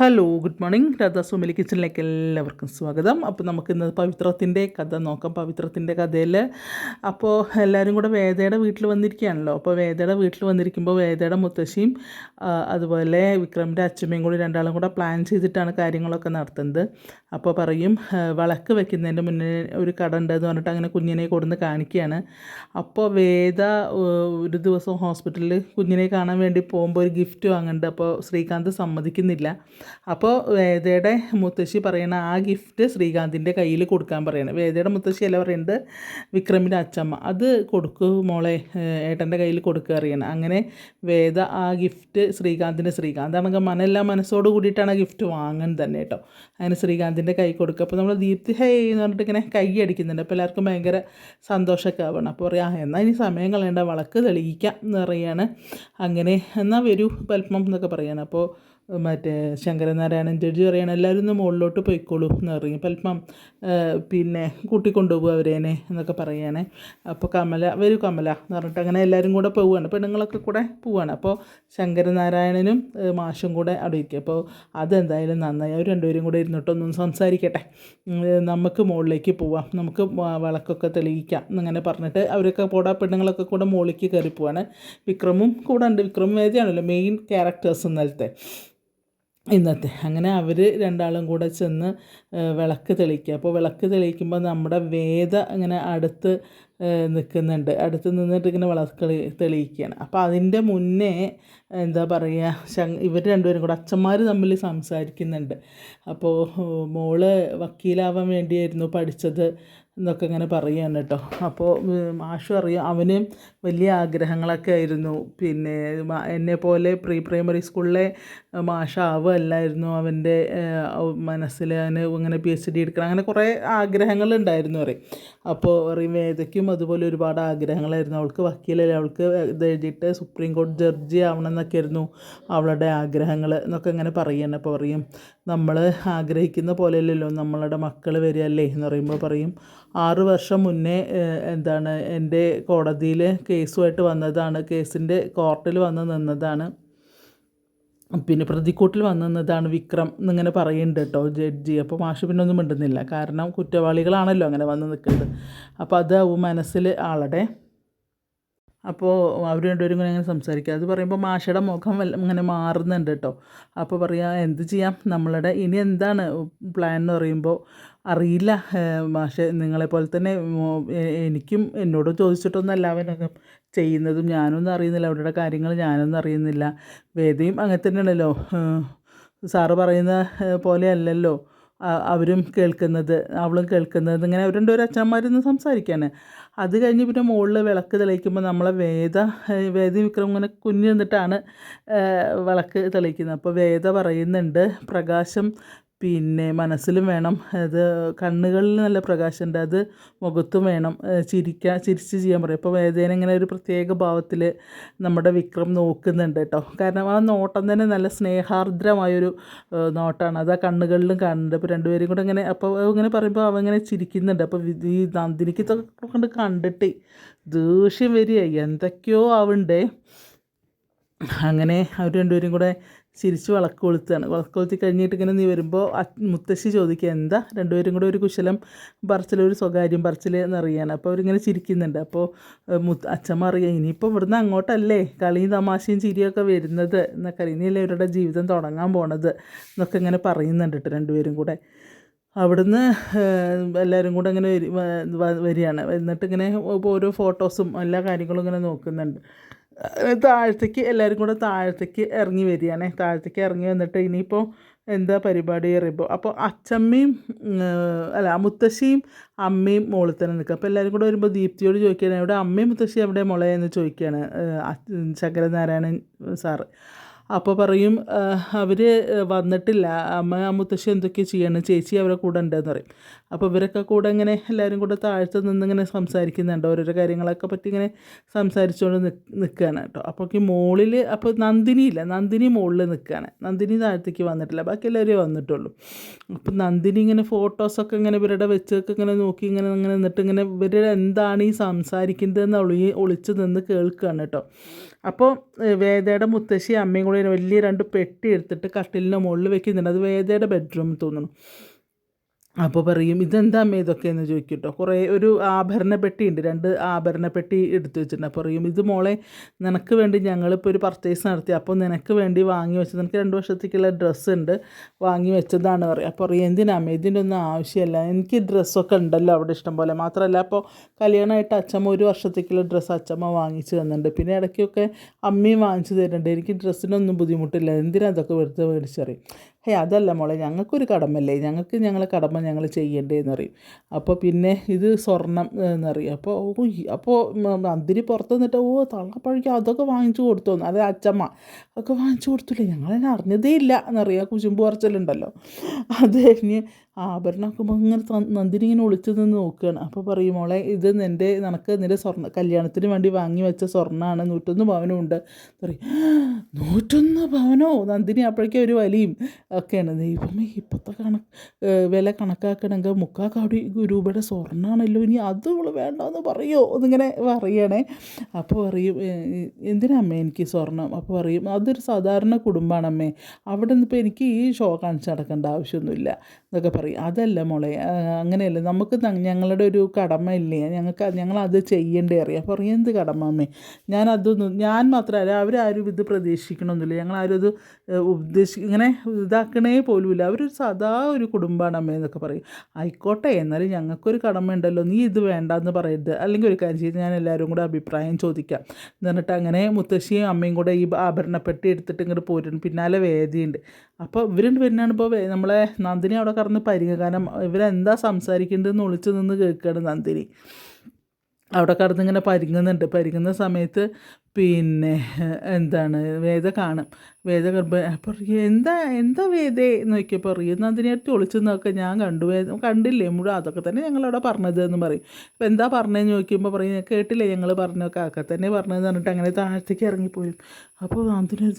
Hello good morning Radha Sumili കിച്ചണിലേക്ക് എല്ലാവർക്കും സ്വാഗതം. അപ്പോൾ നമുക്ക് ഇന്ന് പവിത്രത്തിന്റെ കഥ നോക്കാം. പവിത്രത്തിന്റെ കഥയിൽ അപ്പോൾ എല്ലാവരും കൂടെ വേദയുടെ വീട്ടിൽ വന്നിരിക്കുകയാണല്ലോ. അപ്പോൾ വേദയുടെ വീട്ടിൽ വന്നിരിക്കുമ്പോൾ വേദയുടെ മുത്തശ്ശിയും അതുപോലെ വിക്രമിന്റെ അച്ഛമ്മയും കൂടി രണ്ടാളും കൂടെ പ്ലാൻ ചെയ്തിട്ടാണ് കാര്യങ്ങളൊക്കെ നടത്തുന്നത്. അപ്പോൾ പറയും വിളക്ക് വെക്കുന്നതിന്റെ മുന്നേ ഒരു കട ഉണ്ടെന്ന് പറഞ്ഞിട്ട് അങ്ങനെ കുഞ്ഞിനെ കൊടുന്ന് കാണിക്കുകയാണ്. അപ്പോൾ വേദ ഒരു ദിവസം ഹോസ്പിറ്റലിൽ കുഞ്ഞിനെ കാണാൻ വേണ്ടി പോകുമ്പോൾ ഒരു ഗിഫ്റ്റ് വാങ്ങുന്നുണ്ട്. അപ്പോൾ ശ്രീകാന്ത് സമ്മതിക്കുന്നില്ല. അപ്പോൾ വേദയുടെ മുത്തശ്ശി പറയണ ആ ഗിഫ്റ്റ് ശ്രീകാന്തിന്റെ കയ്യിൽ കൊടുക്കാൻ പറയണം. വേദയുടെ മുത്തശ്ശി അല്ല പറയുന്നത് വിക്രമിന്റെ അച്ചമ്മ അത് കൊടുക്കൂ മോളെ ഏട്ടന്റെ കയ്യിൽ കൊടുക്കുക അറിയണം. അങ്ങനെ വേദ ആ ഗിഫ്റ്റ് ശ്രീകാന്തിന്റെ ശ്രീകാന്താണെങ്കിൽ മനെല്ലാം മനസ്സോട് കൂടിയിട്ടാണ് ആ ഗിഫ്റ്റ് വാങ്ങുന്നത് തന്നെ കേട്ടോ. അങ്ങനെ ശ്രീകാന്തിന്റെ കൈ കൊടുക്കുക. അപ്പോൾ നമ്മൾ ദീപ്തി ഹേ എന്ന് പറഞ്ഞിട്ട് ഇങ്ങനെ കൈ അടിക്കുന്നുണ്ട്. അപ്പോൾ എല്ലാവർക്കും ഭയങ്കര സന്തോഷമൊക്കെ ആവണം അപ്പോൾ പറയാം എന്നാൽ ഇനി സമയം കളയേണ്ട വളക്ക് തെളിയിക്കാം എന്ന് പറയുകയാണ് അങ്ങനെ എന്നാൽ വരൂ പൽപ്പം എന്നൊക്കെ പറയാണ്. അപ്പോൾ മറ്റേ ശങ്കരനാരായണൻ ജഡ്ജി പറയണം എല്ലാവരും ഒന്ന് മുകളിലോട്ട് പോയിക്കോളൂ എന്ന് പറയും അല്പം പിന്നെ കൂട്ടിക്കൊണ്ടുപോകും അവരേനെ എന്നൊക്കെ പറയാണ്. അപ്പോൾ കമല വരൂ കമല എന്ന് പറഞ്ഞിട്ട് അങ്ങനെ എല്ലാവരും കൂടെ പോവുകയാണ് പെണ്ണുങ്ങളൊക്കെ കൂടെ പോവുകയാണ് അപ്പോൾ ശങ്കരനാരായണനും മാഷും കൂടെ അവിടെ ഇരിക്കും. അപ്പോൾ അതെന്തായാലും നന്നായി. അവർ രണ്ടുപേരും കൂടെ ഇരുന്നിട്ടൊന്നും സംസാരിക്കട്ടെ. നമുക്ക് മുകളിലേക്ക് പോവാം. നമുക്ക് വിളക്കൊക്കെ തെളിയിക്കാം എന്നങ്ങനെ പറഞ്ഞിട്ട് അവരൊക്കെ കൂടെ പെണ്ണുങ്ങളൊക്കെ കൂടെ മുകളിലേക്ക് കയറി പോവാണ് വിക്രമും കൂടെ ഉണ്ട്. വിക്രം വേദിയാണല്ലോ മെയിൻ ക്യാരക്ടേഴ്സ് ഇന്നലത്തെ. ഇന്നത്തെ. അങ്ങനെ അവർ രണ്ടാളും കൂടെ ചെന്ന് വിളക്ക് തെളിയിക്കുക അപ്പോൾ വിളക്ക് തെളിയിക്കുമ്പോൾ നമ്മുടെ വേദ അങ്ങനെ അടുത്ത് നിൽക്കുന്നുണ്ട് അടുത്ത് നിന്നിട്ട് ഇങ്ങനെ വിളക്ക് തെളി- തെളിയിക്കുകയാണ് അപ്പോൾ അതിന്റെ മുന്നേ എന്താ പറയുക ശങ് ഇവർ രണ്ടുപേരും കൂടെ അച്ഛന്മാർ തമ്മിൽ സംസാരിക്കുന്നുണ്ട്. അപ്പോൾ മോൾ വക്കീലാവാൻ വേണ്ടിയായിരുന്നു പഠിച്ചത്. എന്നൊക്കെ ഇങ്ങനെ പറയുകയാണ് കേട്ടോ. അപ്പോൾ മാഷും അറിയാം അവന് വലിയ ആഗ്രഹങ്ങളൊക്കെ ആയിരുന്നു. പിന്നെ എന്നെ പോലെ പ്രീ പ്രൈമറി സ്കൂളിലെ മാഷാവുകയല്ലായിരുന്നു അവന്റെ മനസ്സിൽ അവന് ഇങ്ങനെ പി എച്ച് ഡി എടുക്കണം അങ്ങനെ കുറേ ആഗ്രഹങ്ങളുണ്ടായിരുന്നു പറയും അപ്പോൾ പറയും വേദയ്ക്കും അതുപോലെ ഒരുപാട് ആഗ്രഹങ്ങളായിരുന്നു. അവൾക്ക് വക്കീലല്ലേ അവൾക്ക് ഇത് എഴുതിയിട്ട് സുപ്രീം കോടതി ജഡ്ജി ആവണം എന്നൊക്കെ ആയിരുന്നു അവളുടെ ആഗ്രഹങ്ങൾ എന്നൊക്കെ ഇങ്ങനെ പറയുകയാണ്. അപ്പോൾ പറയും നമ്മൾ ആഗ്രഹിക്കുന്ന പോലെയല്ലല്ലോ നമ്മളുടെ മക്കൾ വരികയല്ലേ? എന്ന് പറയുമ്പോൾ പറയും ആറ് വർഷം മുന്നേ എന്താണ് എന്റെ കോടതിയിൽ കേസുമായിട്ട് വന്നതാണ് കേസിന്റെ കോർട്ടിൽ വന്ന് നിന്നതാണ്. പിന്നെ പ്രതിക്കൂട്ടിൽ വന്ന് നിന്നതാണ് വിക്രം എന്നിങ്ങനെ പറയുന്നുണ്ട് കേട്ടോ ജഡ്ജി. അപ്പോൾ മാഷ് പിന്നെ ഒന്നും മിണ്ടുന്നില്ല. കാരണം കുറ്റവാളികളാണല്ലോ അങ്ങനെ വന്ന് നിൽക്കുന്നത്. അപ്പോൾ അതാവും മനസ്സിൽ ആളുടെ. അപ്പോൾ അവർ രണ്ടുപേരും ഇങ്ങനെ സംസാരിക്കുക അത് പറയുമ്പോൾ മാഷയുടെ മുഖം ഇങ്ങനെ മാറുന്നുണ്ട് കേട്ടോ അപ്പോൾ പറയാ എന്ത് ചെയ്യാം? നമ്മളുടെ ഇനി എന്താണ് പ്ലാൻ എന്ന് പറയുമ്പോൾ അറിയില്ല. മാഷ നിങ്ങളെപ്പോലെ തന്നെ എനിക്കും എന്നോട് ചോദിച്ചിട്ടൊന്നുമല്ല അവനൊക്കെ ചെയ്യുന്നതും. ഞാനൊന്നും അറിയുന്നില്ല. അവരുടെ കാര്യങ്ങൾ ഞാനൊന്നും അറിയുന്നില്ല. വേദയും അങ്ങനെ തന്നെയാണല്ലോ. സാറ് പറയുന്ന ഏഹ് പോലെ അല്ലല്ലോ. അവരും കേൾക്കുന്നത് അവളും കേൾക്കുന്നത്. ഇങ്ങനെ അവർ രണ്ടുപേരും അച്ഛന്മാരിന്ന് സംസാരിക്കാണ് അത് കഴിഞ്ഞ് പിന്നെ മുകളിൽ വിളക്ക് തെളിയിക്കുമ്പോൾ നമ്മളെ വേദ വേദ വിക്രം ഇങ്ങനെ കുഞ്ഞു നിന്നിട്ടാണ് വിളക്ക് തെളിയിക്കുന്നത്. അപ്പോൾ വേദ പറയുന്നുണ്ട് പ്രകാശം പിന്നെ മനസ്സിലും വേണം. അത് കണ്ണുകളിൽ നല്ല പ്രകാശമുണ്ട്. അത് മുഖത്തും വേണം. ചിരിക്കാൻ ചിരിച്ച് ചെയ്യാൻ പറയും. ഇപ്പോൾ വേദന ഇങ്ങനെ ഒരു പ്രത്യേക ഭാവത്തിൽ നമ്മുടെ വിക്രം നോക്കുന്നുണ്ട് കേട്ടോ. കാരണം ആ നോട്ടം തന്നെ നല്ല സ്നേഹാർദ്രമായൊരു നോട്ടാണ്. അത് ആ കണ്ണുകളിലും കാണുന്നുണ്ട്. അപ്പോൾ രണ്ടുപേരും കൂടെ ഇങ്ങനെ അപ്പോൾ ഇങ്ങനെ പറയുമ്പോൾ അവ ഇങ്ങനെ ചിരിക്കുന്നുണ്ട്. അപ്പോൾ ഈ നന്ദിനിക്ക് കൊണ്ട് കണ്ടിട്ട് ദേഷ്യം വരിക എന്തൊക്കെയോ ആവണ്ടേ. അങ്ങനെ അവർ രണ്ടുപേരും കൂടെ ചിരിച്ച് വിളക്ക് കൊളുത്താണ് വിളക്ക് കൊളുത്തി കഴിഞ്ഞിട്ട് ഇങ്ങനെ നീ വരുമ്പോൾ മുത്തശ്ശി ചോദിക്കുക എന്താ? രണ്ടുപേരും കൂടെ ഒരു കുശലം പറച്ചിൽ ഒരു സ്വകാര്യം പറച്ചിൽ എന്നറിയാൻ അപ്പോൾ അവരിങ്ങനെ ചിരിക്കുന്നുണ്ട്. അപ്പോൾ മുത്ത് അച്ഛമ്മ അറിയാം ഇനിയിപ്പോൾ ഇവിടുന്ന് അങ്ങോട്ടല്ലേ കളിയും തമാശയും ചിരിയൊക്കെ വരുന്നത്? എന്നൊക്കെ ഇനിയല്ലേ ഇവരുടെ ജീവിതം തുടങ്ങാൻ പോണത്? എന്നൊക്കെ ഇങ്ങനെ പറയുന്നുണ്ട് കേട്ടോ രണ്ടുപേരും കൂടെ. അവിടുന്ന് എല്ലാവരും കൂടെ ഇങ്ങനെ വരികയാണ്. എന്നിട്ട് ഇങ്ങനെ ഓരോ ഫോട്ടോസും എല്ലാ കാര്യങ്ങളും ഇങ്ങനെ നോക്കുന്നുണ്ട്. താഴത്തേക്ക് എല്ലാവരും കൂടെ താഴത്തേക്ക് ഇറങ്ങി വരികയാണ്. താഴത്തേക്ക് ഇറങ്ങി വന്നിട്ട് ഇനിയിപ്പോൾ എന്താ പരിപാടി പറയുമ്പോൾ അപ്പോൾ അച്ചമ്മയും അല്ല മുത്തശ്ശിയും അമ്മയും മോളിൽ തന്നെ നിൽക്കുക. അപ്പോൾ എല്ലാവരും കൂടെ വരുമ്പോൾ ദീപ്തിയോട് ചോദിക്കുകയാണ് ഇവിടെ അമ്മയും മുത്തശ്ശി എവിടെ മോളെ? എന്ന് ചോദിക്കുകയാണ് ശങ്കരനാരായണൻ സാറ്. അപ്പോൾ പറയും അവർ വന്നിട്ടില്ല. അമ്മ മുത്തശ്ശി എന്തൊക്കെ ചെയ്യണം? ചേച്ചി അവരെ കൂടെ ഉണ്ടെന്ന് പറയും. അപ്പോൾ ഇവരൊക്കെ കൂടെ ഇങ്ങനെ എല്ലാവരും കൂടെ താഴ്ത്ത് നിന്ന് ഇങ്ങനെ സംസാരിക്കുന്നുണ്ട്. ഓരോരോ കാര്യങ്ങളൊക്കെ പറ്റി ഇങ്ങനെ സംസാരിച്ചുകൊണ്ട് നിൽ നിൽക്കുകയാണ് കേട്ടോ. അപ്പോഴേക്ക് മുകളിൽ അപ്പോൾ നന്ദിനി ഇല്ല. നന്ദിനി മുകളിൽ നിൽക്കുകയാണ് നന്ദിനി താഴത്തേക്ക് വന്നിട്ടില്ല. ബാക്കി എല്ലാവരും വന്നിട്ടുള്ളൂ. അപ്പോൾ നന്ദിനി ഇങ്ങനെ ഫോട്ടോസൊക്കെ ഇങ്ങനെ ഇവരുടെ വെച്ചൊക്കെ ഇങ്ങനെ നോക്കി ഇങ്ങനെ ഇങ്ങനെ നിന്നിട്ട് ഇങ്ങനെ ഇവർ എന്താണ് ഈ സംസാരിക്കുന്നതെന്ന് ഒളി ഒളിച്ച് നിന്ന് കേൾക്കുകയാണ് കേട്ടോ. അപ്പോൾ വേദയുടെ മുത്തശ്ശി അമ്മയും കൂടി വലിയ രണ്ട് പെട്ടി എടുത്തിട്ട് കട്ടിലിന്റെ മുകളിൽ വെക്കുന്നുണ്ട്. അത് വേദയുടെ ബെഡ്റൂം തോന്നുന്നു. അപ്പോൾ പറയും ഇതെന്താ അമ്മ ഇതൊക്കെയെന്ന് ചോദിക്കും കേട്ടോ കുറേ ഒരു ആഭരണ പെട്ടി ഉണ്ട് രണ്ട് ആഭരണ പെട്ടി എടുത്തു വെച്ചിട്ടുണ്ട്. അപ്പോൾ പറയും ഇത് മോളെ നിനക്ക് വേണ്ടി ഞങ്ങളിപ്പോൾ ഒരു പർച്ചേസ് നടത്തി. അപ്പോൾ നിനക്ക് വേണ്ടി വാങ്ങി വെച്ചത് നിനക്ക് രണ്ട് വർഷത്തേക്കുള്ള ഡ്രസ്സ് ഉണ്ട് വാങ്ങി വെച്ചതാണ് പറയും. അപ്പോൾ പറയും എന്തിനാ അമ്മ? ഇതിന്റെ ഒന്നും ആവശ്യമില്ല. എനിക്ക് ഡ്രസ്സൊക്കെ ഉണ്ടല്ലോ അവിടെ ഇഷ്ടം പോലെ. മാത്രമല്ല അപ്പോൾ കല്യാണമായിട്ട് അച്ഛമ്മ ഒരു വർഷത്തേക്കുള്ള ഡ്രസ്സ് അച്ഛമ്മ വാങ്ങിച്ച് തന്നിട്ടുണ്ട്. പിന്നെ ഇടയ്ക്കൊക്കെ അമ്മയും വാങ്ങിച്ചു തരുന്നുണ്ട് എനിക്ക് ഡ്രസ്സിനൊന്നും ബുദ്ധിമുട്ടില്ല. എന്തിനാ അതൊക്കെ വെറുതെ മേടിച്ചറിയും ഹേ അതല്ല മോളെ ഞങ്ങൾക്കൊരു കടമല്ലേ ഞങ്ങൾക്ക് ഞങ്ങളെ കടമ ഞങ്ങൾ ചെയ്യേണ്ടതെന്ന് പറയും. അപ്പോൾ പിന്നെ ഇത് സ്വർണം എന്നറിയും അപ്പോൾ ഓ അപ്പോൾ അന്തിരി പുറത്ത് നിന്നിട്ട് ഓ തള്ളപ്പഴിക്ക് അതൊക്കെ വാങ്ങിച്ചു കൊടുത്തു. അത് അച്ചമ്മ. അതൊക്കെ വാങ്ങിച്ചു കൊടുത്തില്ലേ? ഞങ്ങളതിനെ അറിഞ്ഞതേ ഇല്ല എന്നറിയാം കുശുമ്പ് പറച്ചിലുണ്ടല്ലോ. അത് കഴിഞ്ഞ് ആഭരണമാക്കുമ്പോൾ ഇങ്ങനെ നന്ദിനി ഇങ്ങനെ ഒളിച്ചു നിന്ന് നോക്കുകയാണ് അപ്പോൾ പറയും മോളെ ഇത് നിന്റെ നിനക്ക് നിന്റെ സ്വർണ കല്യാണത്തിന് വേണ്ടി വാങ്ങി വെച്ച സ്വർണമാണ് നൂറ്റൊന്ന് പവനും ഉണ്ട്. പറയും നൂറ്റൊന്ന് പവനോ? നന്ദിനി അപ്പോഴേക്കും ഒരു വലിയും ഒക്കെയാണ്. ദൈവമേ ഇപ്പോഴത്തെ കണക്ക് വില കണക്കാക്കണമെങ്കിൽ മുക്കാൽ കോടി രൂപയുടെ സ്വർണമാണല്ലോ ഇനി അത് ഇവൾ വേണ്ടെന്ന് പറയുമോ എന്നിങ്ങനെ പറയണേ. അപ്പോൾ പറയും ഏഹ് എന്തിനാ അമ്മേ എനിക്ക് സ്വർണം അപ്പോൾ പറയും അതൊരു സാധാരണ കുടുംബമാണ് അമ്മേ അവിടെ നിന്ന് ഇപ്പോൾ എനിക്ക് ഈ ഷോ കാണിച്ച് നടക്കേണ്ട ആവശ്യമൊന്നുമില്ല. എന്നൊക്കെ പറയും. അതല്ല മോളെ. അങ്ങനെയല്ല. നമുക്ക് ഞങ്ങളുടെ ഒരു കടമ ഇല്ലേ ഞങ്ങൾക്ക് ഞങ്ങളത് ചെയ്യേണ്ടേ അറിയാം. പറയും എന്ത് കടമ അമ്മേ? ഞാൻ അതൊന്നും ഞാൻ മാത്രമല്ല അവരാരും ഇത് പ്രതീക്ഷിക്കണമെന്നില്ല ഞങ്ങളാരും ഇത് ഉപദേശി ഇങ്ങനെ ഇതാക്കണേ പോലുമില്ല. അവരൊരു സാധാ ഒരു കുടുംബമാണ് അമ്മ എന്നൊക്കെ പറയും. ആയിക്കോട്ടെ എന്നാലും ഞങ്ങൾക്കൊരു കടമ ഉണ്ടല്ലോ നീ ഇത് വേണ്ടെന്ന് പറയരുത്. അല്ലെങ്കിൽ ഒരു കാര്യം ചെയ്ത് ഞാൻ എല്ലാവരും കൂടെ അഭിപ്രായം ചോദിക്കാം. എന്നിട്ട് അങ്ങനെ മുത്തശ്ശിയും അമ്മയും കൂടെ ഈ ആഭരണപ്പെട്ടി എടുത്തിട്ട് ഇങ്ങോട്ട് പോരുന്നു. പിന്നാലെ വേദിയുണ്ട്. അപ്പോൾ ഇവർ വരുന്നതാണ് ഇപ്പോൾ നമ്മളെ നന്ദിനി അവിടെ കറന്ന് പരിങ്ങ. കാരണം ഇവരെന്താ സംസാരിക്കേണ്ടതെന്ന് ഒളിച്ചു നിന്ന് കേൾക്കുകയാണ് നന്ദിനി. അവിടെ കടന്ന് ഇങ്ങനെ പരിങ്ങുന്നുണ്ട്. പരിങ്ങുന്ന സമയത്ത് പിന്നെ എന്താണ് വേദ കാണും. വേദ ഗർഭ അപ്പോൾ എന്താ എന്താ വേദേ എന്ന് നോക്കിയപ്പോൾ പറയും ഒളിച്ചെന്നൊക്കെ ഞാൻ കണ്ടു. കണ്ടില്ലേ? മുഴുവൻ അതൊക്കെ തന്നെ ഞങ്ങളവിടെ പറഞ്ഞത് എന്ന് പറയും. അപ്പോൾ എന്താ പറഞ്ഞതെന്ന് ചോദിക്കുമ്പോൾ പറയും കേട്ടില്ലേ ഞങ്ങൾ പറഞ്ഞൊക്കെ അതൊക്കെ തന്നെ പറഞ്ഞതെന്ന് പറഞ്ഞിട്ട് അങ്ങനെ താഴത്തേക്ക് ഇറങ്ങിപ്പോയി അപ്പോൾ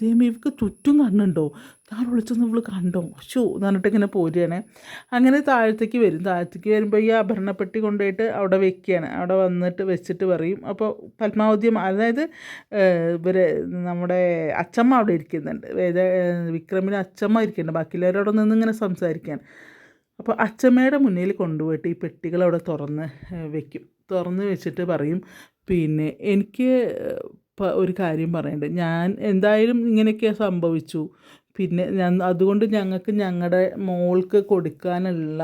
ചെയ്യുമ്പോൾ ഇവർക്ക് ചുറ്റും കണ്ണുണ്ടോ? ഞാൻ വിളിച്ചൊന്ന് ഇവൾ കണ്ടോ? ഷോ എന്ന് പറഞ്ഞിട്ട് ഇങ്ങനെ പോരുകയാണ് അങ്ങനെ താഴത്തേക്ക് വരും. താഴത്തേക്ക് വരുമ്പോൾ ഈ ആഭരണപ്പെട്ടി കൊണ്ടുപോയിട്ട് അവിടെ വെക്കുകയാണ്. അവിടെ വന്നിട്ട് വെച്ചിട്ട് പറയും. അപ്പോൾ പത്മാവതി അതായത് ഇവർ നമ്മുടെ അച്ചമ്മ അവിടെ ഇരിക്കുന്നുണ്ട് വേദ വിക്രമിന് അച്ചമ്മ ഇരിക്കുന്നുണ്ട് ബാക്കിയുള്ളവരോട് നിന്ന് ഇങ്ങനെ സംസാരിക്കാൻ അപ്പോൾ അച്ചമ്മയുടെ മുന്നിൽ കൊണ്ടുപോയിട്ട് ഈ പെട്ടികൾ അവിടെ തുറന്ന് വെക്കും. തുറന്ന് വെച്ചിട്ട് പറയും പിന്നെ എനിക്ക് ഒരു കാര്യം പറയണ്ട്. ഞാൻ എന്തായാലും ഇങ്ങനെയൊക്കെ സംഭവിച്ചു. പിന്നെ ഞാൻ അതുകൊണ്ട് ഞങ്ങൾക്ക് ഞങ്ങളുടെ മോൾക്ക് കൊടുക്കാനുള്ള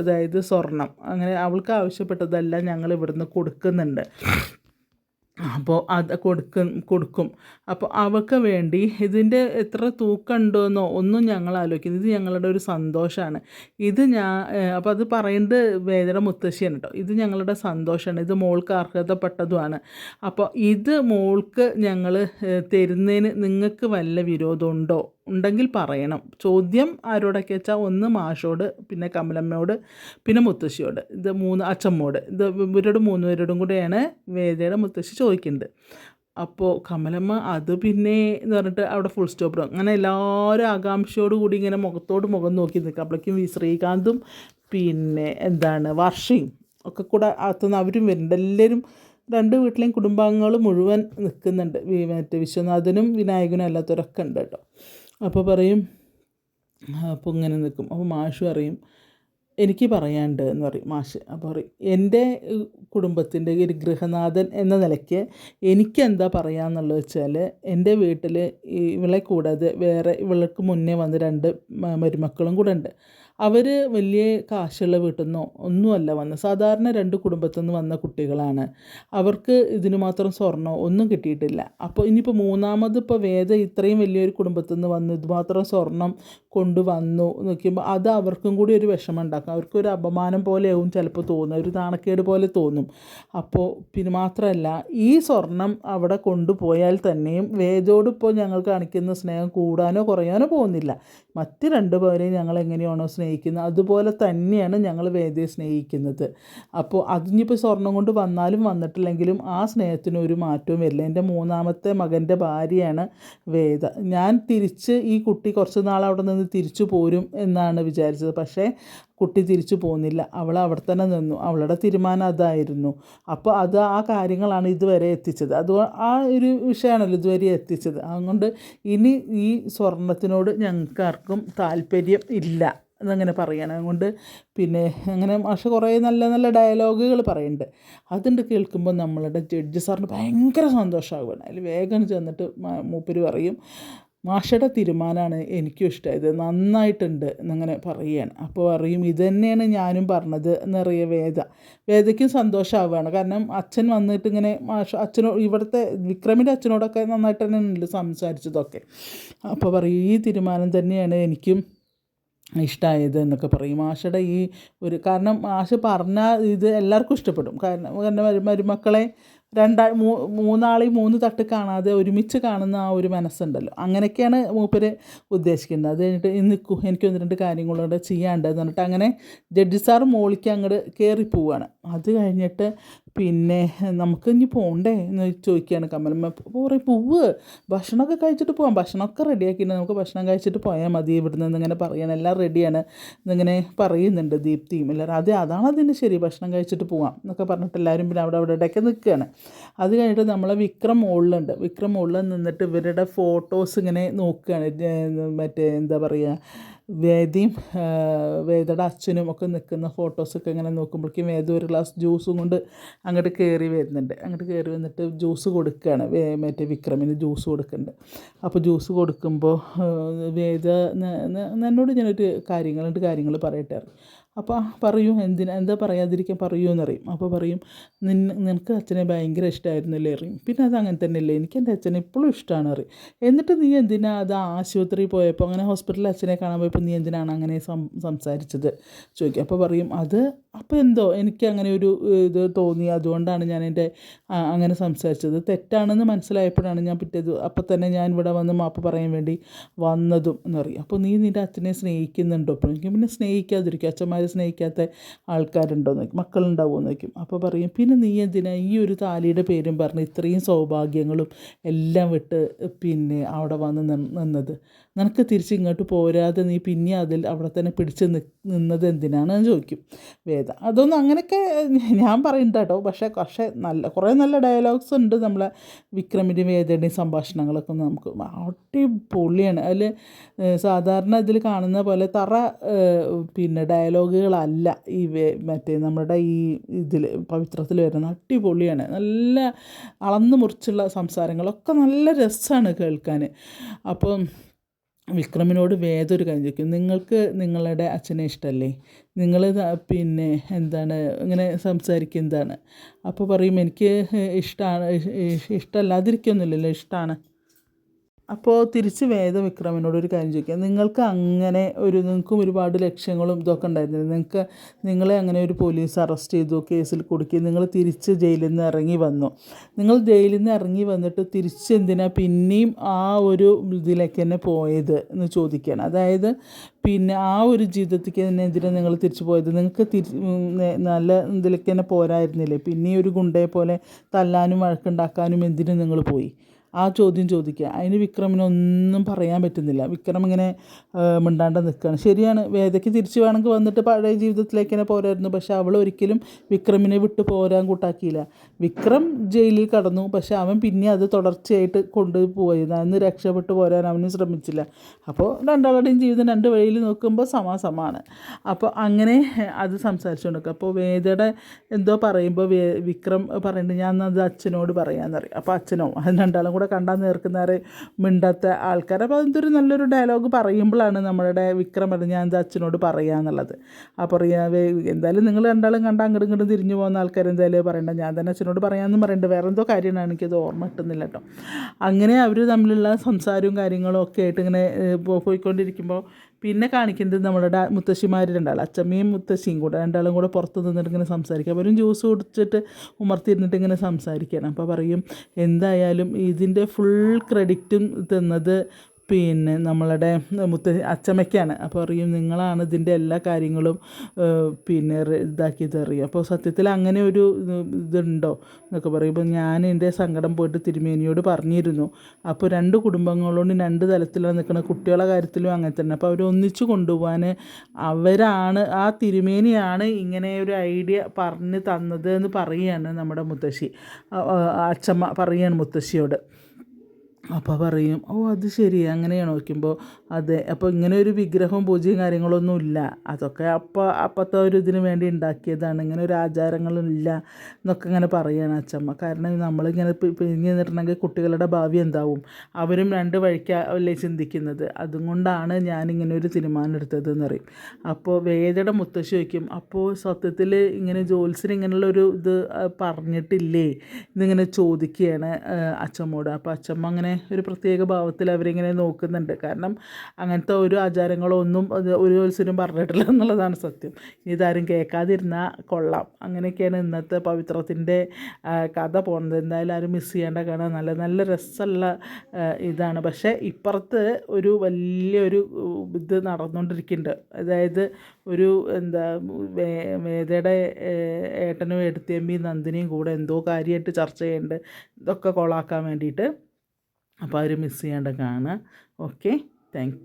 അതായത് സ്വർണം. അങ്ങനെ അവൾക്ക് ആവശ്യപ്പെട്ടതെല്ലാം ഞങ്ങൾ ഇവിടുന്ന് കൊടുക്കുന്നുണ്ട്. അപ്പോൾ അത് കൊടുക്കും കൊടുക്കും. അപ്പോൾ അവൾക്ക് വേണ്ടി ഇതിന്റെ എത്ര തൂക്കമുണ്ടോയെന്നോ ഒന്നും ഞങ്ങൾ ആലോചിക്കുന്നു ഇത് ഞങ്ങളുടെ ഒരു സന്തോഷമാണ്. ഇത് ഞാൻ അപ്പോൾ അത് പറയുന്നത് വേദന മുത്തശ്ശിയാണ് കേട്ടോ. ഇത് ഞങ്ങളുടെ സന്തോഷമാണ്. ഇത് മോൾക്ക് അർഹതപ്പെട്ടതുമാണ്. അപ്പോൾ ഇത് മോൾക്ക് ഞങ്ങൾ തരുന്നതിന് നിങ്ങൾക്ക് വല്ല വിരോധമുണ്ടോ? ഉണ്ടെങ്കിൽ പറയണം. ചോദ്യം ആരോടൊക്കെ വെച്ചാൽ ഒന്ന് മാഷോട് പിന്നെ കമലമ്മയോട് പിന്നെ മുത്തശ്ശിയോട്. ഇത് മൂന്ന് അച്ഛമ്മോട് ഇത് ഇവരോട് മൂന്നുപേരോടും കൂടെയാണ് വേദയുടെ മുത്തശ്ശി ചോദിക്കുന്നത്. അപ്പോൾ കമലമ്മ അത് പിന്നെ എന്ന് പറഞ്ഞിട്ട് അവിടെ ഫുൾ സ്റ്റോപ്പ് അങ്ങനെ എല്ലാവരും ആകാംക്ഷയോട് കൂടി ഇങ്ങനെ മുഖത്തോട് മുഖം നോക്കി നിൽക്കുക അപ്പോഴേക്കും ശ്രീകാന്തും പിന്നെ എന്താണ് വർഷയും ഒക്കെ കൂടെ അകത്തുനിന്ന് അവരും വരുന്നുണ്ട്. എല്ലാവരും രണ്ട് വീട്ടിലെയും കുടുംബാംഗങ്ങൾ മുഴുവൻ നിൽക്കുന്നുണ്ട്. മറ്റേ വിശ്വനാഥനും വിനായകനും അല്ലാത്തവരൊക്കെ ഉണ്ട് കേട്ടോ. അപ്പോൾ പറയും അപ്പോൾ ഇങ്ങനെ നിൽക്കും. അപ്പോൾ മാഷ് പറയും എനിക്ക് പറയാണ്ട് എന്ന് പറയും മാഷ്. അപ്പോൾ പറയും എന്റെ കുടുംബത്തിന്റെ ഒരു ഗൃഹനാഥൻ എന്ന നിലയ്ക്ക് എനിക്ക് എന്താ പറയാന്നുള്ളത് വെച്ചാൽ എന്റെ വീട്ടിൽ ഇവളെ കൂടാതെ വേറെ ഇവൾക്ക് മുന്നേ വന്ന് രണ്ട് മരുമക്കളും കൂടെ ഉണ്ട്. അവർ വലിയ കാശുള്ള വീട്ടിൽ നിന്നോ ഒന്നുമല്ല വന്ന് സാധാരണ രണ്ട് കുടുംബത്തിൽ നിന്ന് വന്ന കുട്ടികളാണ്. അവർക്ക് ഇതിന് മാത്രം സ്വർണമോ ഒന്നും കിട്ടിയിട്ടില്ല. അപ്പോൾ ഇനിയിപ്പോൾ മൂന്നാമത് ഇപ്പോൾ വേദ ഇത്രയും വലിയൊരു കുടുംബത്തിൽ നിന്ന് വന്ന് ഇതുമാത്രം സ്വർണം കൊണ്ടുവന്നു നോക്കുമ്പോൾ അത് അവർക്കും കൂടി ഒരു വിഷമം ഉണ്ടാക്കും. അവർക്കൊരു അപമാനം പോലെയാവും ചിലപ്പോൾ തോന്നുക. ഒരു നാണക്കേട് പോലെ തോന്നും. അപ്പോൾ പിന്നെ മാത്രമല്ല ഈ സ്വർണം അവിടെ കൊണ്ടുപോയാൽ തന്നെയും വേജോട് ഇപ്പോൾ ഞങ്ങൾ കാണിക്കുന്ന സ്നേഹം കൂടാനോ കുറയാനോ പോകുന്നില്ല. മറ്റ് രണ്ട് പേരെയും ഞങ്ങൾ എങ്ങനെയാണോ സ്നേഹിക്കുന്നത്? അതുപോലെ തന്നെയാണ് ഞങ്ങൾ വേദയെ സ്നേഹിക്കുന്നത്. അപ്പോൾ അതിനിപ്പോൾ സ്വർണം കൊണ്ട് വന്നാലും വന്നിട്ടില്ലെങ്കിലും ആ സ്നേഹത്തിന് ഒരു മാറ്റവും വരില്ല. എന്റെ മൂന്നാമത്തെ മകന്റെ ഭാര്യയാണ് വേദ. ഞാൻ തിരിച്ച് ഈ കുട്ടി കുറച്ച് നാൾ അവിടെ നിന്ന് തിരിച്ചു പോരും എന്നാണ് വിചാരിച്ചത്. പക്ഷേ കുട്ടി തിരിച്ചു പോകുന്നില്ല അവൾ അവിടെ തന്നെ നിന്നു. അവളുടെ തീരുമാനം അതായിരുന്നു. അപ്പോൾ അത് ആ കാര്യങ്ങളാണ് ഇതുവരെ എത്തിച്ചത്. അത് ആ ഒരു വിഷയമാണല്ലോ ഇതുവരെ എത്തിച്ചത്. അതുകൊണ്ട് ഇനി ഈ സ്വർണത്തിനോട് ഞങ്ങൾക്കാർക്കും താല്പര്യം ഇല്ല എന്നങ്ങനെ പറയണം. അതുകൊണ്ട് പിന്നെ അങ്ങനെ മാഷ കുറേ നല്ല നല്ല ഡയലോഗുകൾ പറയുന്നുണ്ട്. അതുണ്ട് കേൾക്കുമ്പോൾ നമ്മളുടെ ജഡ്ജ് സാറിന് ഭയങ്കര സന്തോഷമാകുകയാണ് അതിൽ വേഗം ചെന്നിട്ട് മൂപ്പര് പറയും മാഷയുടെ തീരുമാനമാണ് എനിക്കും ഇഷ്ടമായത്. നന്നായിട്ടുണ്ട് എന്നങ്ങനെ പറയുകയാണ്. അപ്പോൾ പറയും ഇത് തന്നെയാണ് ഞാനും പറഞ്ഞത് എന്നറിയ വേദ. വേദയ്ക്കും സന്തോഷമാവുകയാണ്. കാരണം അച്ഛൻ വന്നിട്ട് ഇങ്ങനെ മാഷ അച്ഛനോ ഇവിടുത്തെ വിക്രമിന്റെ അച്ഛനോടൊക്കെ നന്നായിട്ട് തന്നെ ഉണ്ട് സംസാരിച്ചതൊക്കെ. അപ്പോൾ പറയും ഈ തീരുമാനം തന്നെയാണ് എനിക്കും ഇഷ്ടമായത് എന്നൊക്കെ പറയും. മാഷയുടെ ഈ ഒരു കാരണം മാഷ് പറഞ്ഞാൽ ഇത് എല്ലാവർക്കും ഇഷ്ടപ്പെടും. കാരണം കാരണം മരു- മരുമക്കളെ രണ്ടാ മൂ മൂന്നാളെയും മൂന്ന് തട്ട് കാണാതെ ഒരുമിച്ച് കാണുന്ന ആ ഒരു മനസ്സുണ്ടല്ലോ. അങ്ങനെയൊക്കെയാണ് മൂപ്പര് ഉദ്ദേശിക്കുന്നത്. അത് കഴിഞ്ഞിട്ട് ഇന്ന് കു- എനിക്ക് ഒന്ന് രണ്ട് കാര്യങ്ങളുണ്ട് ചെയ്യാണ്ട് എന്ന് പറഞ്ഞിട്ട് അങ്ങനെ ജഡ്ജി സാർ മോളിക്ക് അങ്ങോട്ട് കയറി പോവുകയാണ് അത് കഴിഞ്ഞിട്ട് പിന്നെ നമുക്ക് ഇനി പോകണ്ടേ എന്ന് ചോദിക്കുകയാണ് കമലമ്മ അപ്പോൾ പറയും പോവ്. ഭക്ഷണമൊക്കെ കഴിച്ചിട്ട് പോവാം. ഭക്ഷണമൊക്കെ റെഡിയാക്കിയിട്ട് നമുക്ക് ഭക്ഷണം കഴിച്ചിട്ട് പോയാൽ മതി. ഇവിടുന്ന് എന്നിങ്ങനെ പറയണം. എല്ലാം റെഡിയാണ്. എന്നിങ്ങനെ പറയുന്നുണ്ട് ദീപ്തിയും എല്ലാവരും അത് അതാണ് അതിന്റെ ശരി. ഭക്ഷണം കഴിച്ചിട്ട് പോവാം. എന്നൊക്കെ പറഞ്ഞിട്ട് എല്ലാവരും പിന്നെ അവിടെ അവിടെ ഇടയ്ക്ക് നിൽക്കുകയാണ്. അത് കഴിഞ്ഞിട്ട് നമ്മളെ വിക്രം മുകളിലുണ്ട് വിക്രം മുകളിൽ നിന്നിട്ട് ഇവരുടെ ഫോട്ടോസ് ഇങ്ങനെ നോക്കുകയാണ്. മറ്റേ എന്താ പറയുക വേദിയും വേദയുടെ അച്ഛനും ഒക്കെ നിൽക്കുന്ന ഫോട്ടോസൊക്കെ ഇങ്ങനെ നോക്കുമ്പോഴേക്കും വേദ ഒരു ഗ്ലാസ് ജ്യൂസും കൊണ്ട് അങ്ങോട്ട് കയറി വരുന്നുണ്ട്. അങ്ങോട്ട് കയറി വന്നിട്ട് ജ്യൂസ് കൊടുക്കുകയാണ്. മറ്റേ വിക്രമിന് ജ്യൂസ് കൊടുക്കുന്നുണ്ട്. അപ്പോൾ ജ്യൂസ് കൊടുക്കുമ്പോൾ വേദ എന്നോട് ഞാനൊരു കാര്യങ്ങളുണ്ട് കാര്യങ്ങൾ പറയട്ടെ. അപ്പോൾ പറയൂ എന്തിനാ എന്താ പറയാതിരിക്കാൻ പറയൂ എന്നറിയും അപ്പോൾ പറയും നിന്നെ നിനക്ക് അച്ഛനെ ഭയങ്കര ഇഷ്ടമായിരുന്നല്ലേ അറിയും. പിന്നെ അത് അങ്ങനെ തന്നെയല്ലേ എനിക്ക് എന്റെ അച്ഛനെ ഇപ്പോഴും ഇഷ്ടമാണ് അറിയും. എന്നിട്ട് നീ എന്തിനാ അത് ആശുപത്രിയിൽ പോയപ്പോൾ അങ്ങനെ ഹോസ്പിറ്റലിൽ അച്ഛനെ കാണാൻ പോയപ്പോൾ നീ എന്തിനാണ് അങ്ങനെ സംസാരിച്ചത്? ചോദിക്കും. അപ്പോൾ പറയും അത് അപ്പോൾ എന്തോ എനിക്ക് അങ്ങനെ ഒരു ഇത് തോന്നി. അതുകൊണ്ടാണ് ഞാൻ എന്റെ അങ്ങനെ സംസാരിച്ചത്. തെറ്റാണെന്ന് മനസ്സിലായപ്പോഴാണ് ഞാൻ പിറ്റേത് അപ്പോൾ തന്നെ ഞാൻ ഇവിടെ വന്ന് മാപ്പ് പറയാൻ വേണ്ടി വന്നതും എന്ന് പറയും അപ്പോൾ നീ നിന്റെ അച്ഛനെ സ്നേഹിക്കുന്നുണ്ടോ? അപ്പോൾ എനിക്ക് പിന്നെ സ്നേഹിക്കാതിരിക്കും. അച്ഛന്മാരെ സ്നേഹിക്കാത്ത ആൾക്കാരുണ്ടോ എന്ന് ചോദിക്കും. മക്കളുണ്ടാവുമോ എന്ന് ചോദിക്കും. അപ്പോൾ പറയും പിന്നെ നീ എന്തിനാ ഈ ഒരു താലിയുടെ പേരും പറഞ്ഞ് ഇത്രയും സൗഭാഗ്യങ്ങളും എല്ലാം വിട്ട് പിന്നെ അവിടെ വന്ന് നിന്നത്? നിനക്ക് തിരിച്ച് ഇങ്ങോട്ട് പോരാതെ നീ പിന്നെ അതിൽ അവിടെ തന്നെ പിടിച്ച് നിന്നത് എന്തിനാണെന്ന് ചോദിക്കും. വേദ അതൊന്നും അങ്ങനെയൊക്കെ ഞാൻ പറയുന്നുണ്ട് കേട്ടോ. പക്ഷേ പക്ഷേ നല്ല കുറേ നല്ല ഡയലോഗ്സ് ഉണ്ട് നമ്മളെ വിക്രമിന്റെയും വേദയുടെയും സംഭാഷണങ്ങളൊക്കെ നമുക്ക് അടിപൊളിയാണ്. അതിൽ സാധാരണ ഇതിൽ കാണുന്ന പോലെ തറ പിന്നെ ഡയലോഗുകളല്ല ഈ മറ്റേ നമ്മുടെ ഈ ഇതിൽ പവിത്രത്തിൽ വരുന്ന അടിപൊളിയാണ്. നല്ല അളന്നു മുറിച്ചുള്ള സംസാരങ്ങളൊക്കെ നല്ല രസമാണ് കേൾക്കാൻ അപ്പം വിക്രമിനോട് വേദ ഒരു കാര്യം ചോദിക്കും. നിങ്ങൾക്ക് നിങ്ങളുടെ അച്ഛനെ ഇഷ്ടമല്ലേ നിങ്ങൾ പിന്നെ എന്താണ് ഇങ്ങനെ സംസാരിക്കുക എന്താണ്? അപ്പോൾ പറയും എനിക്ക് ഇഷ്ടമാണ് ഇഷ്ടമല്ലാതിരിക്കൊന്നുമില്ലല്ലോ ഇഷ്ടമാണ് അപ്പോൾ തിരിച്ച് വേദവിക്രമനോട് ഒരു കാര്യം ചോദിക്കാം. നിങ്ങൾക്ക് അങ്ങനെ ഒരു നിങ്ങൾക്കും ഒരുപാട് ലക്ഷ്യങ്ങളും ഇതൊക്കെ ഉണ്ടായിരുന്നില്ല? നിങ്ങൾക്ക് നിങ്ങളെ അങ്ങനെ ഒരു പോലീസ് അറസ്റ്റ് ചെയ്തു കേസിൽ കൊടുക്കി നിങ്ങൾ തിരിച്ച് ജയിലിൽ നിന്ന് ഇറങ്ങി വന്നു. നിങ്ങൾ ജയിലിൽ നിന്ന് ഇറങ്ങി വന്നിട്ട് തിരിച്ച് എന്തിനാ പിന്നെയും ആ ഒരു ഇതിലേക്ക് തന്നെ പോയത് എന്ന് ചോദിക്കുകയാണ്. അതായത് പിന്നെ ആ ഒരു ജീവിതത്തിലേക്ക് തന്നെ എന്തിനാണ് നിങ്ങൾ തിരിച്ചു പോയത്? നിങ്ങൾക്ക് തിരി നല്ല ഇതിലേക്ക് തന്നെ പോരായിരുന്നില്ലേ? പിന്നെ ഒരു ഗുണ്ടയെ പോലെ തല്ലാനും വഴക്കുണ്ടാക്കാനും എന്തിനു നിങ്ങൾ പോയി? ആ ചോദ്യം ചോദിക്കുക. അതിന് വിക്രമിനൊന്നും പറയാൻ പറ്റുന്നില്ല. വിക്രം ഇങ്ങനെ മിണ്ടാണ്ട് നിൽക്കുകയാണ് ശരിയാണ്. വേദയ്ക്ക് തിരിച്ചു വേണമെങ്കിൽ വന്നിട്ട് പഴയ ജീവിതത്തിലേക്ക് തന്നെ പോരായിരുന്നു. പക്ഷെ അവൾ ഒരിക്കലും വിക്രമിനെ വിട്ട് പോരാൻ കൂട്ടാക്കിയില്ല. വിക്രം ജയിലിൽ കടന്നു. പക്ഷെ അവൻ പിന്നെ അത് തുടർച്ചയായിട്ട് കൊണ്ടുപോയി അന്ന് രക്ഷപ്പെട്ടു പോരാൻ അവന് ശ്രമിച്ചില്ല. അപ്പോൾ രണ്ടാളുടെയും ജീവിതം രണ്ട് വഴിയിൽ നോക്കുമ്പോൾ സമാസമാണ്. അപ്പോൾ അങ്ങനെ അത് സംസാരിച്ചുകൊണ്ടിരിക്കുക. അപ്പോൾ വേദയുടെ എന്തോ പറയുമ്പോൾ വിക്രം പറയുന്നുണ്ട് ഞാൻ അത് അച്ഛനോട് പറയാമെന്നറിയാം അപ്പോൾ അച്ഛനോ അത് രണ്ടാളും കൂടെ കണ്ടാൽ നേർക്കുന്നവരെ മിണ്ടാത്ത ആൾക്കാർ. അപ്പോൾ അതൊരു നല്ലൊരു ഡയലോഗ് പറയുമ്പോഴാണ് നമ്മളുടെ വിക്രം അല്ല ഞാൻ ഇത് അച്ഛനോട് പറയാമെന്നുള്ളത് അപ്പോൾ പറയാ എന്തായാലും നിങ്ങൾ രണ്ടാളും കണ്ടാൽ അങ്ങോട്ടും ഇങ്ങോട്ടും തിരിഞ്ഞു പോകുന്ന ആൾക്കാർ എന്തായാലും പറയണ്ട. ഞാൻ തന്നെ അച്ഛനോട് പറയാമെന്ന് പറയുന്നുണ്ട് വേറെ എന്തോ കാര്യമാണ് എനിക്കത് ഓർമ്മ കിട്ടുന്നില്ല കേട്ടോ. അങ്ങനെ അവർ തമ്മിലുള്ള സംസാരവും കാര്യങ്ങളും ഒക്കെ ആയിട്ട് ഇങ്ങനെ പോയിക്കൊണ്ടിരിക്കുമ്പോൾ പിന്നെ കാണിക്കുന്നത് നമ്മളുടെ മുത്തശ്ശിമാർ രണ്ടാൾ അച്ചമ്മയും മുത്തശ്ശിയും കൂടെ രണ്ടാളും കൂടെ പുറത്ത് നിന്നിട്ട് ഇങ്ങനെ സംസാരിക്കുക അവരും ജ്യൂസ് കുടിച്ചിട്ട് ഉമർത്തിരുന്നിട്ട് ഇങ്ങനെ സംസാരിക്കുകയാണ് അപ്പോൾ പറയും എന്തായാലും ഇതിന്റെ ഫുൾ ക്രെഡിറ്റും തന്നത് പിന്നെ നമ്മളുടെ മുത്ത അച്ചമ്മയ്ക്കാണ്. അപ്പോൾ അറിയും നിങ്ങളാണ് ഇതിന്റെ എല്ലാ കാര്യങ്ങളും പിന്നെ ഇതാക്കിയത് അറിയും. അപ്പോൾ സത്യത്തിൽ അങ്ങനെ ഒരു ഇത് ഇതുണ്ടോ എന്നൊക്കെ പറയുമ്പോൾ ഞാൻ എന്റെ സങ്കടം പോയിട്ട് തിരുമേനിയോട് പറഞ്ഞിരുന്നു. അപ്പോൾ രണ്ട് കുടുംബങ്ങളോടും രണ്ട് തലത്തിലാണ് നിൽക്കുന്നത് കുട്ടികളെ കാര്യത്തിലും അങ്ങനെ തന്നെ. അപ്പോൾ അവർ ഒന്നിച്ചു കൊണ്ടുപോകാൻ അവരാണ് ആ തിരുമേനിയാണ് ഇങ്ങനെ ഒരു ഐഡിയ പറഞ്ഞ് തന്നത് എന്ന് പറയുകയാണ് നമ്മുടെ മുത്തശ്ശി. അച്ചമ്മ പറയുകയാണ് മുത്തശ്ശിയോട്. അപ്പോൾ പറയും ഓ അത് ശരി അങ്ങനെയാണ് നോക്കുമ്പോൾ അതെ അപ്പോൾ ഇങ്ങനെ ഒരു വിഗ്രഹവും പൂജയും കാര്യങ്ങളൊന്നും ഇല്ല. അതൊക്കെ അപ്പോൾ അപ്പോഴത്തെ ഒരു ഇതിന് വേണ്ടി ഉണ്ടാക്കിയതാണ്. ഇങ്ങനെ ഒരു ആചാരങ്ങളില്ല എന്നൊക്കെ ഇങ്ങനെ പറയുകയാണ് അച്ചമ്മ. കാരണം നമ്മളിങ്ങനെ പിരിഞ്ഞ് നിന്നിട്ടുണ്ടെങ്കിൽ കുട്ടികളുടെ ഭാവി എന്താവും? അവരും രണ്ട് വഴിക്കല്ലേ ചിന്തിക്കുന്നത്? അതുകൊണ്ടാണ് ഞാനിങ്ങനെ ഒരു തീരുമാനം എടുത്തതെന്ന് പറയും. അപ്പോൾ വേദയുടെ മുത്തശ്ശി വയ്ക്കും അപ്പോൾ സത്യത്തിൽ ഇങ്ങനെ ജോത്സ്യന് ഇങ്ങനെയുള്ള ഒരു ഇത് പറഞ്ഞിട്ടില്ലേ? എന്നിങ്ങനെ ചോദിക്കുകയാണ് അച്ചമ്മോട്. അപ്പോൾ അച്ചമ്മ അങ്ങനെ ഒരു പ്രത്യേക ഭാവത്തിൽ അവരിങ്ങനെ നോക്കുന്നുണ്ട്. കാരണം അങ്ങനത്തെ ഒരു ആചാരങ്ങളോ ഒന്നും ഒരു ജോത്സ്യനും പറഞ്ഞിട്ടില്ല എന്നുള്ളതാണ് സത്യം. ഇതാരും കേൾക്കാതിരുന്നാൽ കൊള്ളാം. അങ്ങനെയൊക്കെയാണ് ഇന്നത്തെ പവിത്രത്തിന്റെ കഥ പോകുന്നത് എന്തായാലും ആരും മിസ് ചെയ്യേണ്ട കാണാൻ നല്ല നല്ല രസമുള്ള ഇതാണ്. പക്ഷേ ഇപ്പുറത്ത് ഒരു വലിയൊരു ഇത് നടന്നുകൊണ്ടിരിക്കുന്നുണ്ട്. അതായത് ഒരു എന്താ വേദയുടെ ഏട്ടനും എടുത്തിയമ്മയും നന്ദിനിയും കൂടെ എന്തോ കാര്യമായിട്ട് ചർച്ച ചെയ്യുന്നുണ്ട്. ഇതൊക്കെ കൊളാക്കാൻ വേണ്ടിയിട്ട്. അപ്പോൾ അവർ മിസ് ചെയ്യാണ്ട് കാണുക. Okay thank